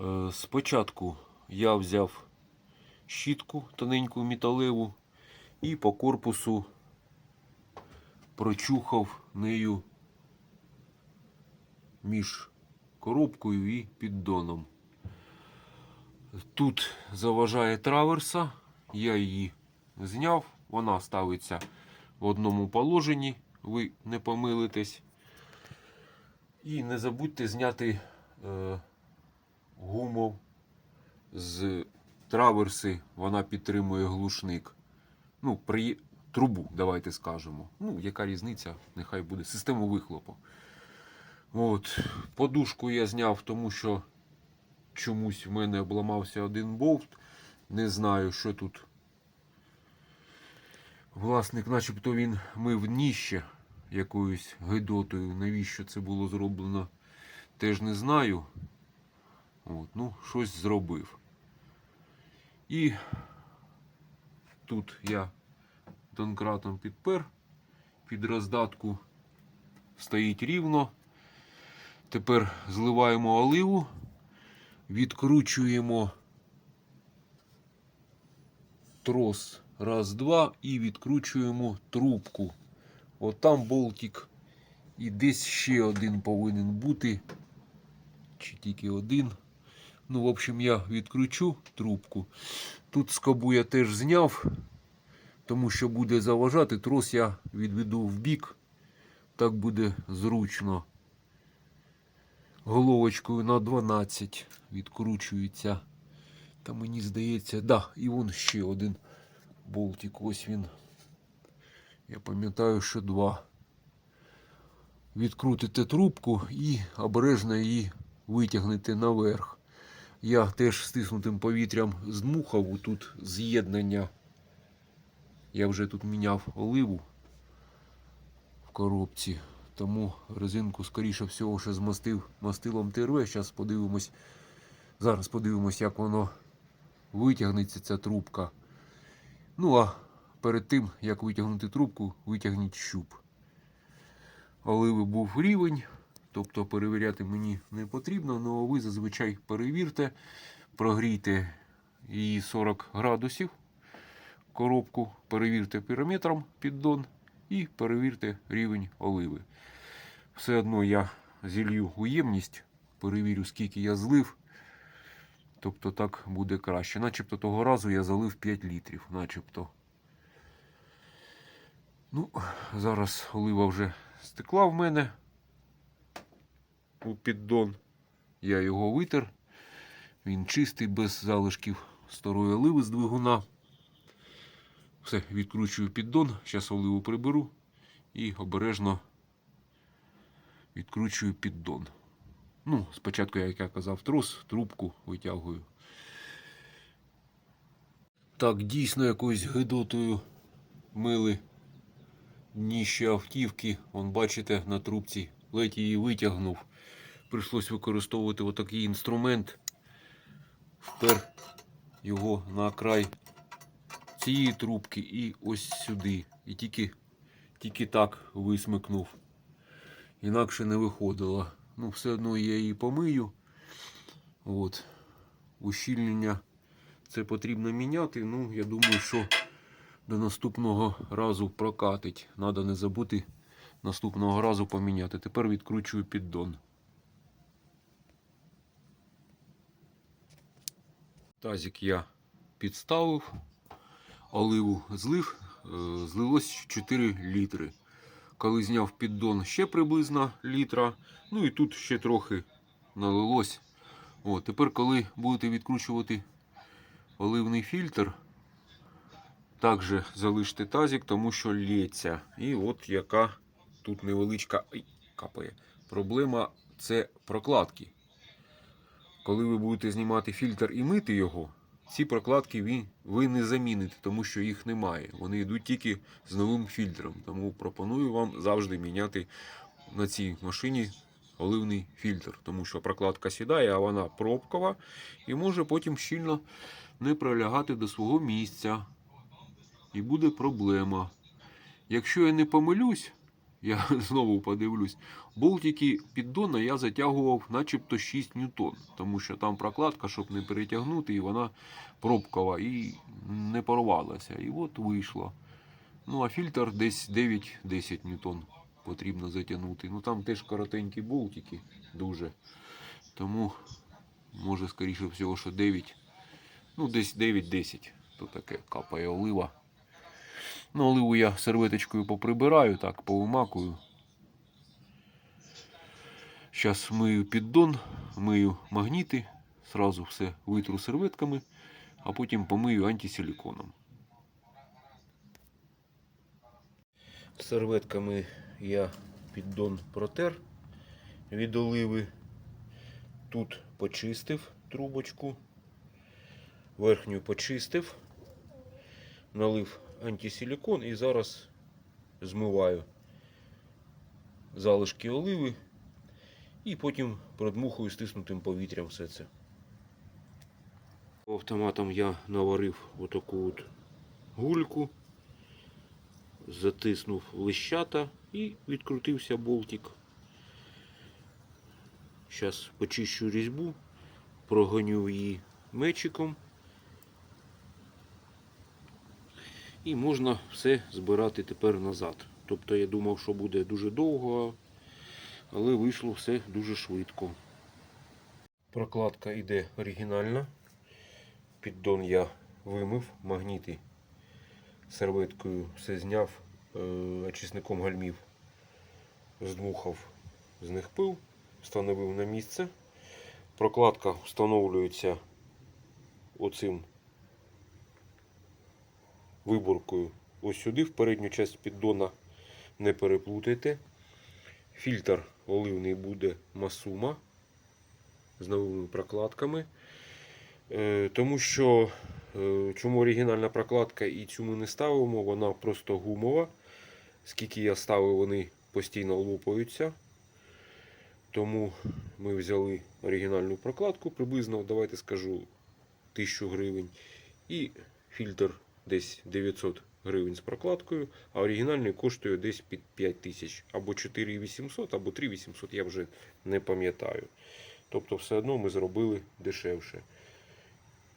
Е, Спочатку я взяв щітку тоненьку металеву і по корпусу прочухав нею між коробкою і піддоном. Тут заважає траверса, я її зняв, вона ставиться в одному положенні, ви не помилитесь. І не забудьте зняти е, гуму з траверси, вона підтримує глушник. Ну, при... трубу, давайте скажемо. Ну, яка різниця, нехай буде систему вихлопу. От. Подушку я зняв, тому що чомусь в мене обламався один болт. Не знаю, що тут. Власник, начебто він мив дніще якоюсь гидотою. Навіщо це було зроблено, теж не знаю. От, ну, щось зробив. І тут я донкратом підпер, під роздатку стоїть рівно. Тепер зливаємо оливу, відкручуємо трос раз, два і відкручуємо трубку. От там болтик. І десь ще один повинен бути. Чи тільки один. Ну, в общем, я відкручу трубку. Тут скобу я теж зняв, тому що буде заважати. Трос я відведу в бік. Так буде зручно. Головочкою на 12 відкручується. Та мені здається, да, і вон ще один болтик. Ось він. Я пам'ятаю, що два. Відкрутите трубку і обережно її витягнете наверх. Я теж стиснутим повітрям здмухав тут з'єднання. Я вже тут міняв оливу в коробці, тому резинку, скоріше всього, ще змастив мастилом ТРВ. Зараз подивимось. Зараз подивимось, як воно витягнеться, ця трубка. Ну а перед тим, як витягнути трубку, витягніть щуп. Оливи був рівень, тобто перевіряти мені не потрібно, але ви зазвичай перевірте, прогрійте її 40 градусів, коробку, перевірте пірометром піддон і перевірте рівень оливи. Все одно я зілью уємність, перевірю, скільки я злив. Тобто так буде краще. Начебто того разу я залив 5 літрів, начебто. Ну, зараз олива вже стекла в мене у піддон. Я його витер. Він чистий, без залишків старої оливи з двигуна. Все, відкручую піддон. Зараз оливу приберу і обережно відкручую піддон. Ну, спочатку, як я казав, трос, трубку витягую. Так, дійсно якоюсь гидотою мили дніще автівки. Вон, бачите, на трубці ледь її витягнув. Прийшлось використовувати отакий інструмент. Впер його на край цієї трубки і ось сюди. І тільки, тільки так висмикнув. Інакше не виходило. Ну, все одно я її помию. От. Ущільнення це потрібно міняти. Ну, я думаю, що до наступного разу прокатить. Надо не забути наступного разу поміняти. Тепер відкручую піддон. Тазик я підставив, оливу злив, е, злилось 4 літри. Коли зняв піддон ще приблизно літра, ну і тут ще трохи налилось. О, тепер, коли будете відкручувати оливний фільтр, також залиште тазик, тому що лється. І от яка тут невеличка ай, капає. проблема це прокладки. Коли ви будете знімати фільтр і мити його, ці прокладки ви, не заміните, тому що їх немає. Вони йдуть тільки з новим фільтром. Тому пропоную вам завжди міняти на цій машині оливний фільтр, тому що прокладка сідає, а вона пробкова і може потім щільно не прилягати до свого місця. І буде проблема. Якщо я не помилюсь, я знову подивлюсь. Болтики піддона я затягував начебто 6 ньютон, тому що там прокладка, щоб не перетягнути, і вона пробкова і не порвалася. І от вийшло. Ну, а фільтр десь 9-10 ньютон потрібно затягнути. Ну там теж коротенькі болтики дуже. Тому, може, скоріше всього, що 9. Ну, десь 9-10. То таке капає олива. Ну, оливу я серветочкою поприбираю, так, повимакую. Зараз мию піддон, мию магніти, сразу все витру серветками, а потім помию антисиліконом. Серветками я піддон протер від оливи. Тут почистив трубочку, верхню почистив, налив антисилікон і зараз змиваю залишки оливи і потім продмухую стиснутим повітрям все це. Автоматом я наварив отаку от гульку, затиснув лищата і відкрутився болтик. Зараз почищу різьбу, прогоню її мечиком. І можна все збирати тепер назад. Тобто я думав, що буде дуже довго, але вийшло все дуже швидко. Прокладка йде оригінальна. Піддон я вимив, магніти серветкою все зняв, е, очисником гальмів здмухав з них пил, встановив на місце. Прокладка встановлюється оцим виборкою ось сюди, в передню часть піддона не переплутайте. Фільтр оливний буде Масума з новими прокладками. Е, Тому що е, чому оригінальна прокладка і цю ми не ставимо, вона просто гумова. Скільки я ставив, вони постійно лопаються. Тому ми взяли оригінальну прокладку приблизно, давайте скажу, 1000 гривень. І фільтр десь 900 гривень з прокладкою, а оригінальний коштує десь під 5000 або 4800, або 3800, я вже не пам'ятаю. Тобто, все одно ми зробили дешевше.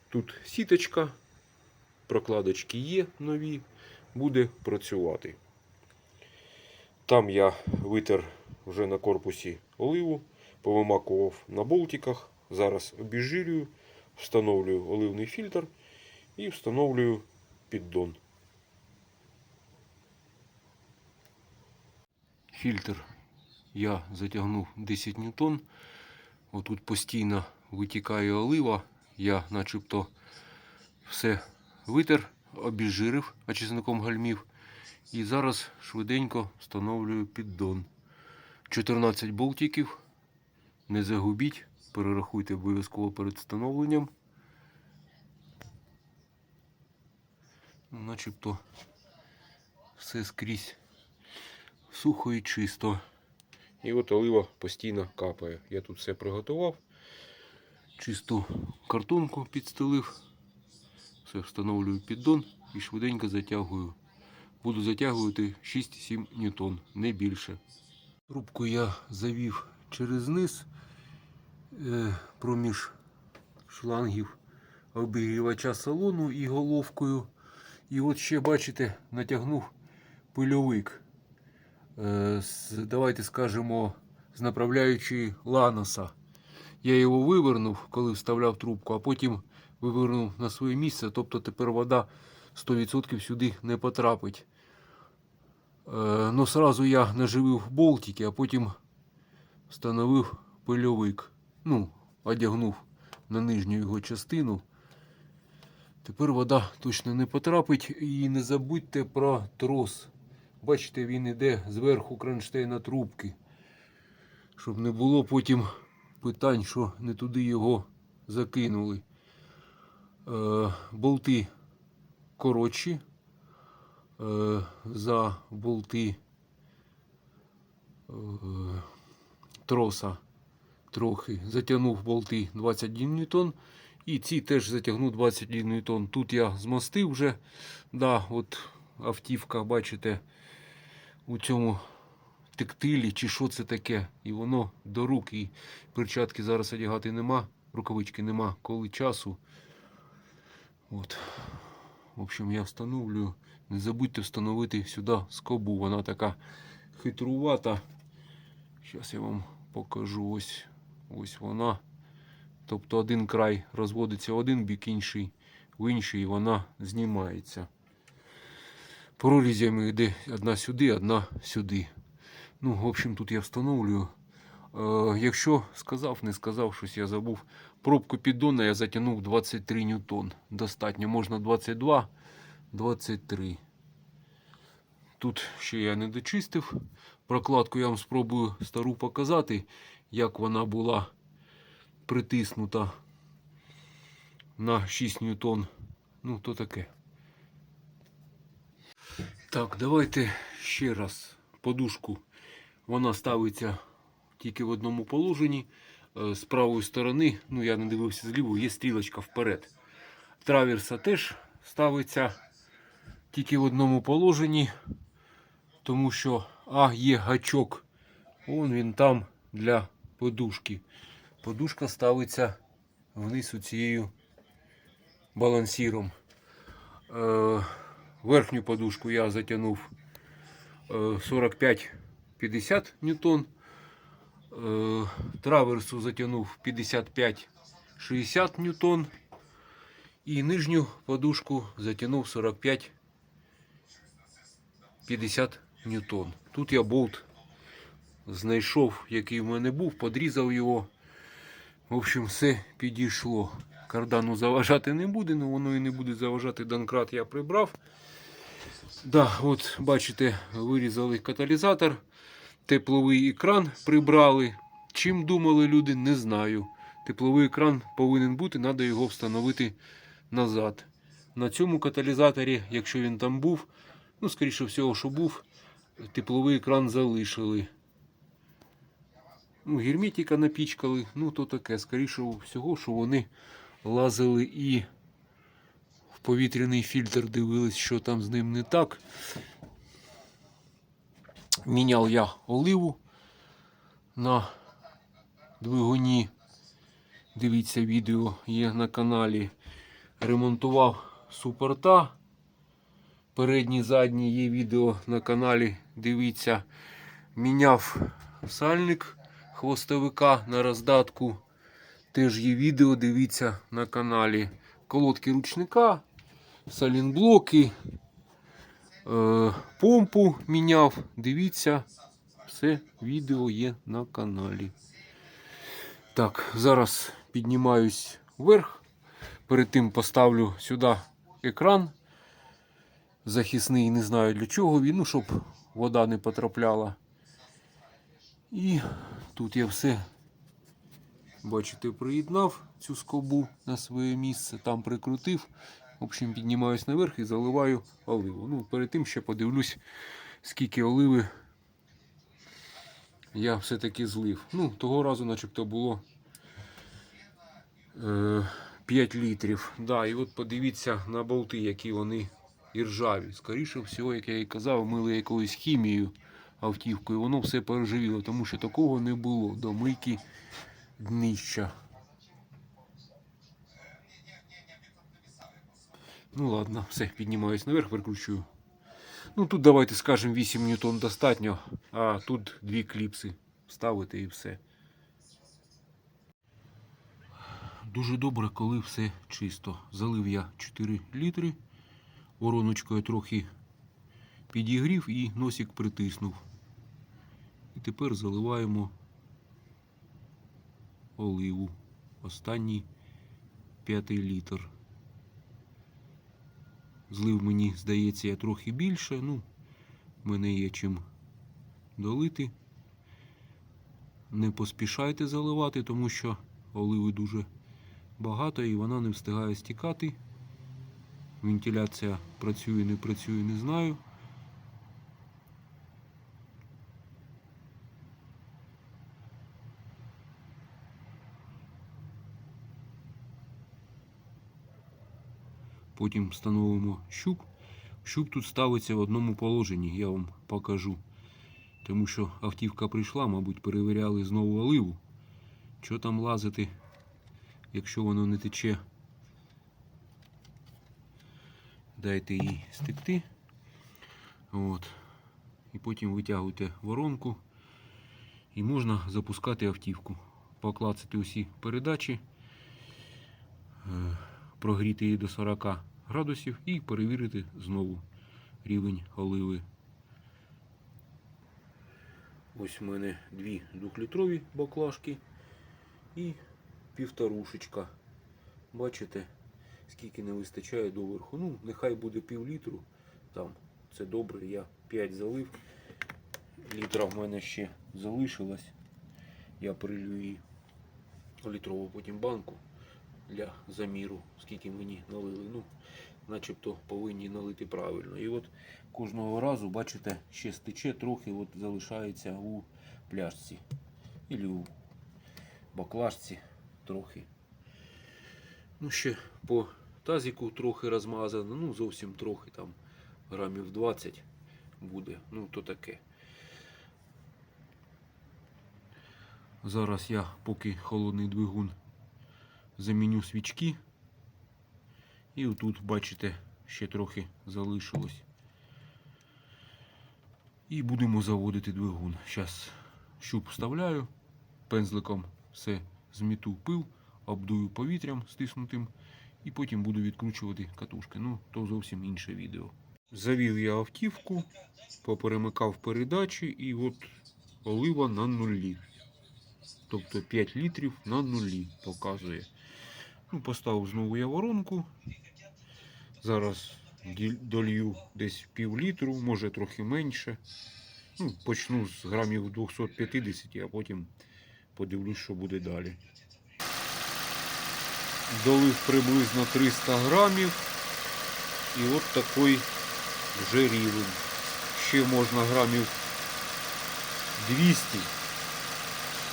Тут сіточка, прокладочки є нові, буде працювати. Там я витер вже на корпусі оливу, повимакував на болтиках. Зараз обіжирюю, встановлюю оливний фільтр і встановлюю піддон. Фільтр я затягнув 10 ньютон. Отут постійно витікає олива. Я начебто все витер, обіжирив очисником гальмів. І зараз швиденько встановлюю піддон. 14 болтиків. Не загубіть, перерахуйте обов'язково перед встановленням. Начебто все скрізь сухо і чисто. І от олива постійно капає. Я тут все приготував. Чисту картонку підстелив. Все встановлюю піддон і швиденько затягую. Буду затягувати 6-7 ньютон, не більше. Трубку я завів через низ е, проміж шлангів обігрівача салону і головкою. І от ще, бачите, натягнув пильовик. Е, давайте скажемо, з направляючої ланоса. Я його вивернув, коли вставляв трубку, а потім вивернув на своє місце. Тобто тепер вода 100% сюди не потрапить. Е, ну, сразу я наживив болтики, а потім встановив пильовик. Ну, одягнув на нижню його частину. Тепер вода точно не потрапить. І не забудьте про трос. Бачите, він іде зверху кронштейна трубки. Щоб не було потім питань, що не туди його закинули. Е, болти коротші е, за болти е, троса трохи. Затягнув болти 21 ньютон. І ці теж затягну 21 ньютон. Тут я змастив вже. Да, от автівка, бачите, у цьому тектилі чи що це таке. І воно до рук, і перчатки зараз одягати нема, рукавички нема, коли часу. От. В общем, я встановлюю. Не забудьте встановити сюди скобу. Вона така хитрувата. Зараз я вам покажу. Ось, ось вона. Тобто один край розводиться в один бік, інший в інший, і вона знімається. Прорізями йде одна сюди, одна сюди. Ну, в общем, тут я встановлюю. Е, якщо сказав, не сказав, щось я забув. Пробку піддона я затягнув 23 ньютон. Достатньо, можна 22, 23. Тут ще я не дочистив. Прокладку я вам спробую стару показати, як вона була притиснута на 6 ньютон. Ну, то таке. Так, давайте ще раз подушку. Вона ставиться тільки в одному положенні. Е, З правої сторони, ну я не дивився зліву, є стрілочка вперед. Траверса теж ставиться тільки в одному положенні, тому що а, є гачок. Вон він там для подушки. Подушка ставиться вниз у цією балансіром. Е, верхню подушку я затягнув е, 45-50 ньютон. Е, траверсу затягнув 55-60 ньютон. І нижню подушку затягнув 45-50 ньютон. Тут я болт знайшов, який в мене був, подрізав його. В общем, все підійшло. Кардану заважати не буде, але воно і не буде заважати. Донкрат я прибрав. Да, от бачите, вирізали каталізатор, тепловий екран прибрали. Чим думали люди, не знаю. Тепловий екран повинен бути, треба його встановити назад. На цьому каталізаторі, якщо він там був, ну, скоріше всього, що був, тепловий екран залишили. Ну, герметика напічкали, ну то таке, скоріше всього, що вони лазили і в повітряний фільтр дивились, що там з ним не так. Міняв я оливу на двигуні. Дивіться, відео є на каналі. Ремонтував супорта. Передній, задній є відео на каналі. Дивіться, міняв сальник хвостовика на роздатку. Теж є відео, дивіться на каналі. Колодки ручника, салінблоки, е, помпу міняв. Дивіться, все відео є на каналі. Так, зараз піднімаюсь вверх. Перед тим поставлю сюди екран. Захисний, не знаю для чого він, ну, щоб вода не потрапляла. І тут я все, бачите, приєднав цю скобу на своє місце, там прикрутив. В общем, піднімаюсь наверх і заливаю оливу. Ну, перед тим ще подивлюсь, скільки оливи я все-таки злив. Ну, того разу, начебто, було е, 5 літрів. Да, і от подивіться на болти, які вони і ржаві. Скоріше всього, як я і казав, мили якоюсь хімією автівкою, воно все переживіло, тому що такого не було до мийки днища. Ну ладно, все, піднімаюсь наверх, прикручую. Ну тут давайте скажемо 8 ньютон достатньо, а тут дві кліпси ставити і все. Дуже добре, коли все чисто. Залив я 4 літри. Вороночкою трохи підігрів і носик притиснув. І тепер заливаємо оливу. Останній п'ятий літр. Злив мені, здається, я трохи більше. Ну, мене є чим долити. Не поспішайте заливати, тому що оливи дуже багато і вона не встигає стікати. Вентиляція працює, не працює, не знаю. Потім встановимо щуп. Щуп тут ставиться в одному положенні, я вам покажу. Тому що автівка прийшла, мабуть, перевіряли знову оливу. Що там лазити, якщо воно не тече. Дайте їй стекти. От. І потім витягуйте воронку. І можна запускати автівку. Поклацати усі передачі, е, прогріти її до 40 градусів і перевірити знову рівень оливи. Ось в мене дві двохлітрові баклажки і півторушечка. Бачите, скільки не вистачає до верху. Ну, нехай буде пів літру. Там це добре, я 5 залив. Літра в мене ще залишилось. Я прилью її літрову потім банку для заміру, скільки мені налили. Ну, начебто повинні налити правильно. І от кожного разу, бачите, ще стече трохи, от залишається у пляшці. Ілі у баклажці трохи. Ну, ще по тазику трохи розмазано, ну зовсім трохи там грамів 20 буде. Ну, то таке. Зараз я, поки холодний двигун, заміню свічки. І отут, бачите, ще трохи залишилось. І будемо заводити двигун. Зараз щуп вставляю, пензликом все зміту пил, обдую повітрям стиснутим і потім буду відкручувати катушки. Ну, то зовсім інше відео. Завів я автівку, поперемикав передачі і от олива на нулі. Тобто 5 літрів на нулі показує. Ну, поставив знову я воронку. Зараз долью десь пів літру, може трохи менше. Ну, почну з грамів 250, а потім подивлюсь, що буде далі. Долив приблизно 300 грамів. І от такий вже рівень. Ще можна грамів 200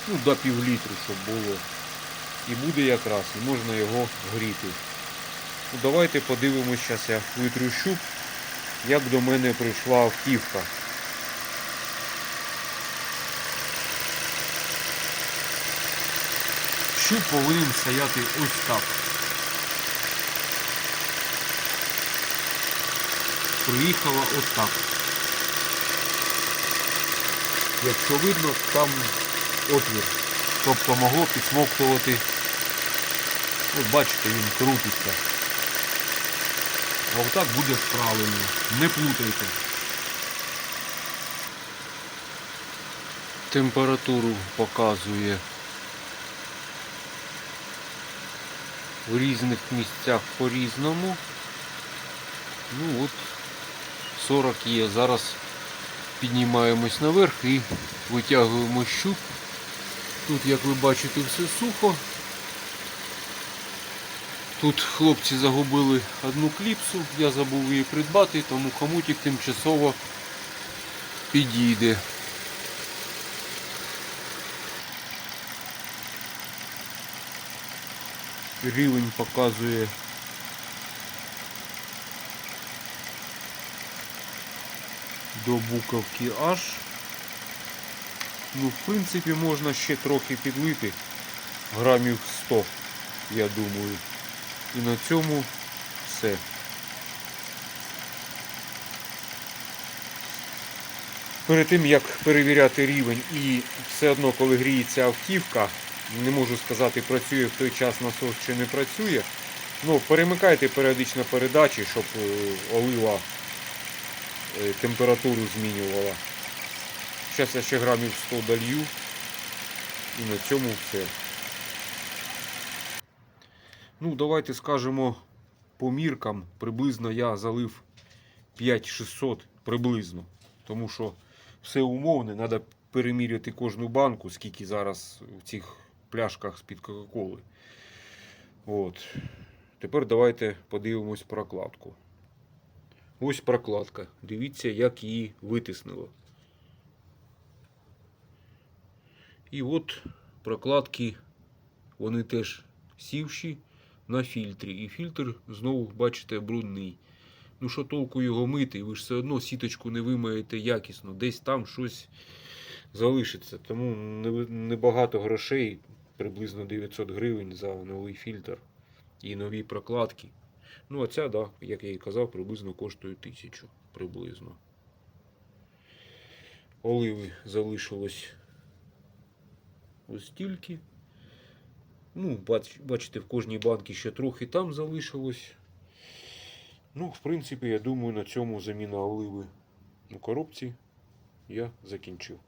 ну, до пів літру, щоб було. І буде якраз, і можна його гріти. Ну, давайте подивимось, зараз я витрю щуп, як до мене прийшла автівка. Щуп повинен стояти ось так. Приїхала ось так. Якщо видно, там отвір. Тобто могло підсмоктувати. От бачите, він крутиться. А отак буде правильно. Не плутайте. Температуру показує в різних місцях по-різному. Ну от 40 є. Зараз піднімаємось наверх і витягуємо щуп. Тут, як ви бачите, все сухо. Тут хлопці загубили одну кліпсу, я забув її придбати, тому хомутик тимчасово підійде. Рівень показує до буковки H. Ну, в принципі, можна ще трохи підлити. Грамів 100, я думаю. І на цьому все. Перед тим як перевіряти рівень і все одно, коли гріється автівка, не можу сказати, працює в той час насос чи не працює. Ну, перемикайте періодично передачі, щоб е, олива е, температуру змінювала. Зараз я ще грамів 100 долью. І на цьому все. Ну, давайте скажемо по міркам. Приблизно я залив 5600 приблизно. Тому що все умовне, треба переміряти кожну банку, скільки зараз в цих пляшках з-під Кока-Коли. От. Тепер давайте подивимось прокладку. Ось прокладка. Дивіться, як її витиснило. І от прокладки, вони теж сівші на фільтрі. І фільтр знову, бачите, брудний. Ну що толку його мити? Ви ж все одно сіточку не вимаєте якісно. Десь там щось залишиться. Тому небагато грошей, приблизно 900 гривень за новий фільтр і нові прокладки. Ну, а ця, да, як я і казав, приблизно коштує 1000 приблизно. Оливи залишилось ось стільки. Ну, бач, бачите, в кожній банці ще трохи там залишилось. Ну, в принципі, я думаю, на цьому заміна оливи у коробці я закінчив.